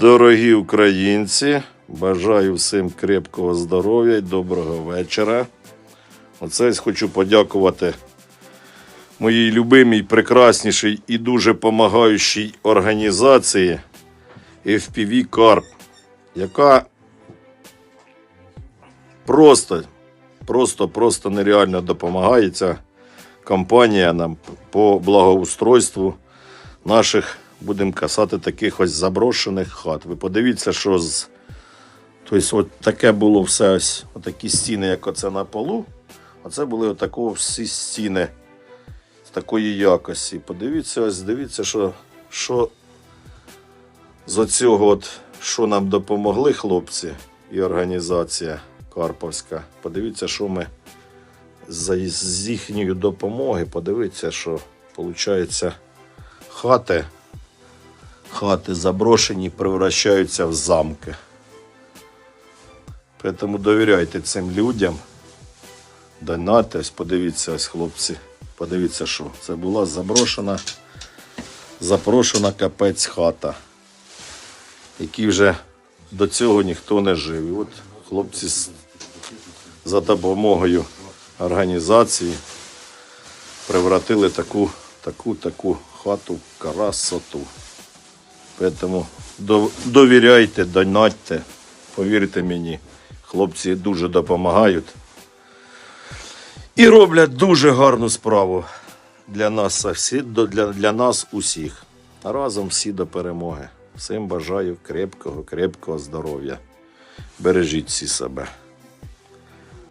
Дорогі українці, бажаю всім крепкого здоров'я і доброго вечора. Оце хочу подякувати моїй любимій, прекраснішій і дуже помагаючій організації FPV Carp, яка просто, просто, просто нереально допомагає ця компанія нам по благоустройству наших, будемо казати, таких ось заброшених хат. Ви подивіться, що з. Тобто, от таке було все ось, отакі стіни, як оце на полу. А це були отакого всі стіни з такої якості. Подивіться, ось дивіться, що, що з оцього, от, що нам допомогли хлопці і організація Карповська. Подивіться, що ми з їхньої допомоги, подивіться, що виходить хати, хати заброшені превращаються в замки. Тому довіряйте цим людям. Донати, ось подивіться, ось хлопці. Подивіться, що це була заброшена, запрошена капець хата, якій вже до цього ніхто не жив. І от хлопці за допомогою організації превратили таку, таку, таку хату красоту. Тому довіряйте, донатьте, повірте мені, хлопці дуже допомагають і роблять дуже гарну справу для нас, для, для нас усіх. Разом всі до перемоги. Всім бажаю крепкого, крепкого здоров'я. Бережіть всі себе.